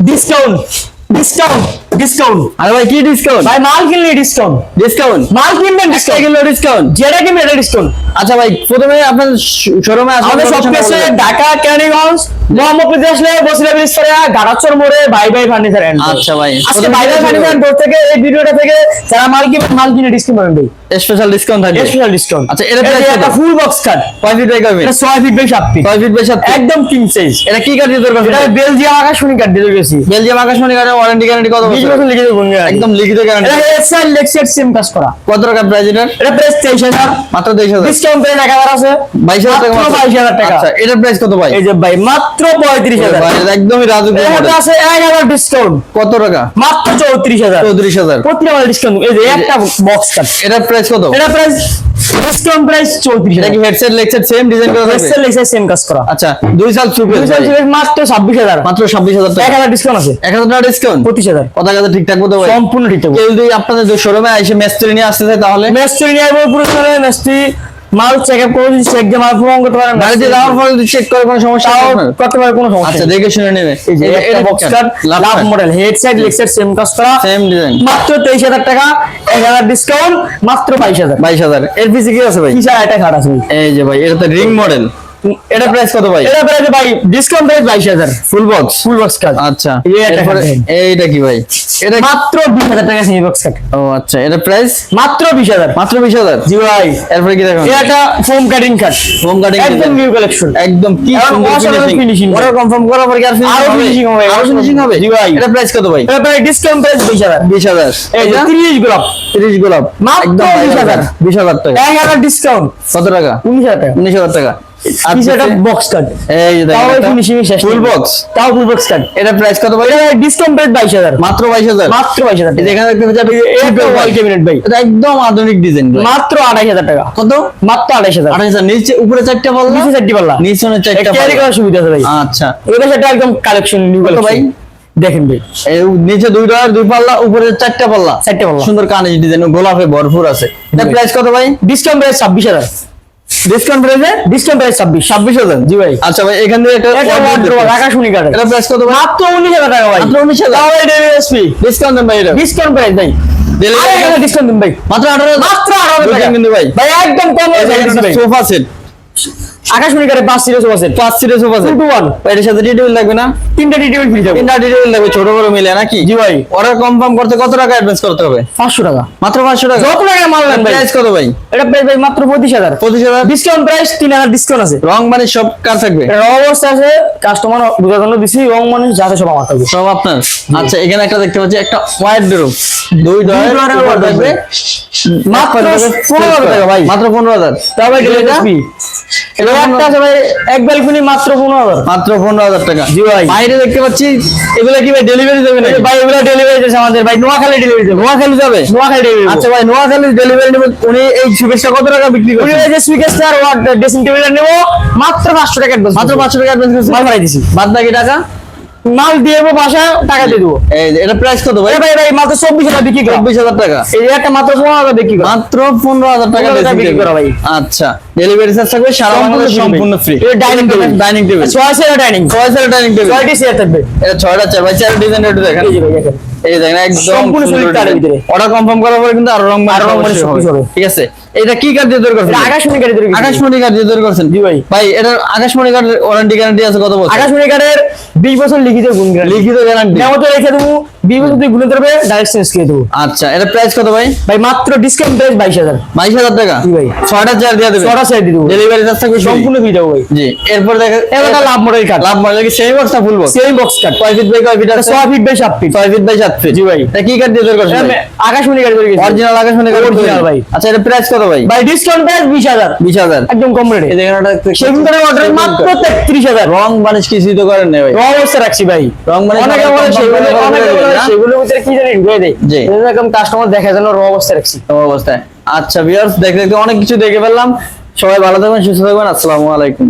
Discount discount discount আরে ভাই কি ডিসকাউন্ট ভাই মাল কিনলে ডিসকাউন্ট ডিসকাউন্ট মাল কিনবেন ডিসকাউন্ট কিলো ডিসকাউন্ট যেটা কিনবেন এটা ডিসকাউন্ট আচ্ছা ভাই প্রথমে আপনার শোরুমে আমাদের সব কিছু ঢাকা ক্যানিগঞ্জ মোহাম্মদপুর আসলে বসিলা করে গাড়াচর মোড়ে ভাই ভাই ফার্নিচার এন্ড আচ্ছা ভাই। আজকে ভাই ভাই ফার্নিচার এন্ড থেকে এই ভিডিওটা থেকে যারা মাল কিনবেন মাল কিনে ডিসকাউন্ট পাবেন ভাই স্পেশাল ডিসকাউন্ট থাকবে? স্পেশাল ডিসকাউন্ট আচ্ছা, এটা একটা ফুল বক্স কাট কয় ফিট বাই কয় ফিট এটা 6 feet by 7 feet feet by সাত ফিট? একদম কিং সাইজ এটা কি তৈরি এটা বেলজিয়াম আকাশমণি কাট গেছি বেলজিয়াম আকাশমণি ওয়ারেন্টি গ্যারান্টি কত 20 বছর বছর লিখে দেবো একদম লিখিত গ্যারান্টি এটা এসএল লেক্সার সেম কাজ করা। কত টাকা প্রাইস এটার? এটা প্রাইস 23000 মাত্র তেইশ হাজার। ডিসকাউন্ট করে 1000 আছে। বাইশ হাজার টাকা মাত্র মাত্র। 22000 টাকা। আচ্ছা এটার প্রাইস কত ভাই? এই যে ভাই মাত্র 35000 ভাই, এটা একদমই এর মধ্যে আছে 1000 ডিসকাউন্ট কত টাকা? মাত্র 34000 চৌত্রিশ হাজার। প্রতি মাল ডিসকাউন্ট এই যে একটা বক্স কাট এটার প্রাইস কত? এটা প্রাইস ডিসকাউন্ট প্রাইস এটা কি হেডসেট লেকচার সেম ডিজাইন করা লেক্সার সেম কাজ করা। আচ্ছা দুই সাল সুপে দুইশো চল্লিশ মাত্র 26000 মাত্র ছাব্বিশ হাজার টাকা। 1000 ডিসকাউন্ট আছে। এক হাজার টাকা ডিসকাউন্ট 25000 কথা কথা ঠিকঠাক মতো হয় সম্পূর্ণ ঠিক থাকবে কেউ যদি আপনাদের শোরুমে এসে মেস্ত্রি নিয়ে আসতে চায় তাহলে? মেস্ত্রি নিয়ে পুরো চলে মেস্ট্রি মাল চেক আপ করে যদি চেক দিয়ে মাল প্রমাণ করতে পারেন। গাড়িতে যাওয়ার পরে যদি চেক করে কোনো সমস্যা হয় করতে পারে কোনো সমস্যা আচ্ছা দেখে শুনে নেবে। এই যে একটা box cut love model head side leg side same কাজ করা। সেম ডিজাইন মাত্র তেইশ হাজার টাকা এক হাজার ডিসকাউন্ট মাত্র বাইশ হাজার। বাইশ হাজার। এর পিছে কি আছে ভাই? কি চাই এটা খাট আছে এই যে ভাই এটা তো রিং মডেল এটা প্রাইস কত ভাই? এটা প্রাইস ভাই ডিসকাউন্ট প্রাইস বাইশ হাজার। ফুল বক্স ফুল বক্স কাট আচ্ছা। এইটা কি ভাই? এটা মাত্র বিশ হাজার টাকা সেমি বক্স কাট ও আচ্ছা এটা প্রাইস মাত্র বিশ হাজার। মাত্র বিশ হাজার? জি ভাই। এরপরে কি দেখুন এটা foam cutting cut home cutting একদম নিউ কালেকশন একদম কি সুন্দর ফিনিশিং। ওরা কনফার্ম করার পর কি আর ফিনিশিং হবে। আরও ফিনিশিং হবে? জি ভাই। এটা প্রাইস কত ভাই? এটা প্রায় ডিসকাউন্ট প্রাইস বিশ হাজার। বিশ হাজার। এই যে এটা তিরিশ গোলাপ। 30 গোলাপ। মাত্র একদম 20,000 টাকা। এক হাজার ডিসকাউন্ট কত টাকা? উনিশ হাজার টাকা। উনিশ হাজার টাকা। পিছে বক্স কাট এই তাও দেখেন ফিনিশিং শেষ ফুল বক্স তাও ফুল বক্স কাট এটা প্রাইস কত ভাই এটা ডিসকাউন্ট প্রাইস বাইশ হাজার। মাত্র বাইশ হাজার? মাত্র বাইশ হাজার এখানে দেখতে পাচ্ছি একটা ওয়াল ক্যাবিনেট ভাই। এটা একদম আধুনিক ডিজাইন মাত্র আড়াই হাজার টাকা। কত? মাত্র আড়াইশ হাজার। নিচে উপরে চারটা পাল্লা নিচে চারটি পাল্লা নিচে চারটা ক্যারি করার সুবিধা আছে ভাই। আচ্ছা। এটা সেটা একদম কালেকশন নিউ ভাই? দেখেন ভাই। নিচে দুই ডলার দুই পাল্লা উপরে চারটা পাল্লা চারটে পাল্লা। সুন্দর কানেজ ডিজাইন গোলাপে ভরপুর আছে। এটা প্রাইস কত ভাই? ডিসকাউন্ট প্রাইস ছাব্বিশ হাজার। ডিসকাউন্ট প্রাইসে ডিসকাউন্ট প্রাইস ছাব্বিশ। ছাব্বিশ হাজার? জি ভাই। আচ্ছা ভাই এখান থেকে একটা এটা wardrobe, আকাশ কাটে এটা প্রাইস কত ভাই? মাত্র উনিশ হাজার টাকা ভাই। মাত্র 19,000 তাও এসপি ডিসকাউন্ট দেন ভাই এটা। ডিসকাউন্ট প্রাইস ভাই। হাজার ডিসকাউন্ট দেন ভাই। মাত্র আঠারো মাত্র আঠারো হাজার টাকা। কিন্তু ভাই। ভাই একদম কম সোফা সেট আকাশ উনি কাটে পাঁচ সিরিজ আছে। পাঁচ সোফা সেট টু ওয়ান সাথে ডিটেইল লাগবে না? তিনটা ডিটেল ফ্রি তিনটা ডিটেইল লাগবে ছোট বড় মিলে নাকি? জি ভাই। অর্ডার কনফার্ম করতে কত টাকা অ্যাডভান্স করতে হবে? পাঁচশো টাকা। মাত্র পাঁচশো টাকা? যত টাকা মাল নেন ভাই। প্রাইস কত ভাই? এটা প্রাইস ভাই মাত্র পঁচিশ হাজার। পঁচিশ হাজার? ডিসকাউন্ট প্রাইস তিন হাজার ডিসকাউন্ট আছে। রং মানে সব কার থাকবে? রং অবস্থা আছে কাস্টমার বোঝার জন্য দিছি রং মানে যাতে সব আমার থাকবে। সব আপনার। আচ্ছা এখানে একটা দেখতে পাচ্ছি একটা হোয়াইট ডোর দুই উপর থাকবে। মাত্র পনেরো হাজার টাকা ভাই। মাত্র পনেরো হাজার। ভাই এটা? এক ব্যালকনি মাত্র পনেরো হাজার। মাত্র পনেরো হাজার টাকা। জি ভাই। বাইরে দেখতে পাচ্ছি এগুলো কি ভাই ডেলিভারি দেবে নাকি? ভাই এগুলো ডেলিভারি আমাদের। ভাই নোয়াখালী ডেলিভারি দেবো। নোয়াখালী যাবে? নোয়াখালী ডেলিভারি আচ্ছা ভাই নোয়াখালী ডেলিভারি নেবে উনি এই সুকেশটা কত টাকা বিক্রি উনি যে ড্রেসিং টেবিলটা নেব মাত্র পাঁচশো টাকা অ্যাডভান্স মাত্র পাঁচশো টাকা অ্যাডভান্স মাল দিছি। বাদ বাকি টাকা? মাল দিয়ে দেবো বাসা টাকা দিয়ে দেবো। এটা প্রাইস কত ভাই? ভাই ভাই মাত্র চব্বিশ হাজার বিক্রি চব্বিশ হাজার টাকা। এই একটা মাত্র পনেরো হাজার বিক্রি মাত্র পনেরো হাজার টাকা বিক্রি করা ভাই। আচ্ছা। ডেলিভারি চার্জ থাকবে সারা বাংলাদেশ সম্পূর্ণ ফ্রি এটা ডাইনিং টেবিল ডাইনিং টেবিল ছয় চেয়ার ডাইনিং ছয় চেয়ার ডাইনিং টেবিল চেয়ার থাকবে। এটা ছয়টা চেয়ার ভাই চেয়ার ডিজাইন একটু দেখেন। এই দেখেন। একদম সম্পূর্ণ কাঠের ভিতরে। অর্ডার কনফার্ম করার পরে কিন্তু আরও রং আরও রং মানে হবে। ঠিক আছে? এটা কি কার্ড দিয়ে তৈরি করছেন? এটা আকাশমণি গাড়ি তৈরি আকাশ আকাশমণি কার্ড দিয়ে তৈরি করছেন? জি ভাই। ভাই এটার আকাশমণি কার্ড ওয়ারেন্টি গ্যারান্টি আছে কত বছর? আকাশমণি গাড়ির বিশ বছর লিখিত গুণ গ্যারান্টি লিখিত গ্যারান্টি মেমোতে রেখে দেবো। তুই ডাইরেক্ট চেঞ্জ করে দেবো। আচ্ছা এটা প্রাইস কত ভাই? ভাই মাত্র ডিসকাউন্ট প্রাইস বাইশ হাজার। বাইশ হাজার টাকা? জি ভাই। ছয়টা চেয়ার দিয়ে দেবে? ছটা চেয়ার দিয়ে দেবো। ডেলিভারি চার্জ থাকবে সম্পূর্ণ সম্পূর্ণ দেবো ভাই। জি এরপর দেখেন এটা love model cut love model কি? সেমি বক্স না full box same box cut কয় ফিট বাই কয় ফিট আছে? ছয় ফিট বাই সাত ফিট ছয় ফিট বাই সাত ফিট জি ভাই। এটা কি কার্ড দিয়ে তৈরি আকাশমণি গাড়ি তৈরি অরিজিনাল আকাশমণি কার্ড Original ভাই। আচ্ছা এটা প্রাইস কত ভাই? ভাই ডিসকাউন্ট প্রাইস বিশ হাজার। বিশ হাজার। একদম কম রেটে এই দেখেন সেগুন করে অর্ডার মাত্র তেত্রিশ হাজার। রং বানিশ কিছুই তো করেন না ভাই। রং অবস্থা রাখছি ভাই। রং মানে অনেকে বলে সেগুলো অনেকে করে বলে না? সেগুলোর ভিতরে কি জানি ঢুকে দেয় এরকম কাস্টমার দেখা যেন র অবস্থায় রাখছি। অবস্থায়। আচ্ছা ভিউয়ার্স দেখতে দেখতে অনেক কিছু দেখে ফেললাম। সবাই ভালো থাকবেন সুস্থ থাকবেন। আসসালামু আলাইকুম।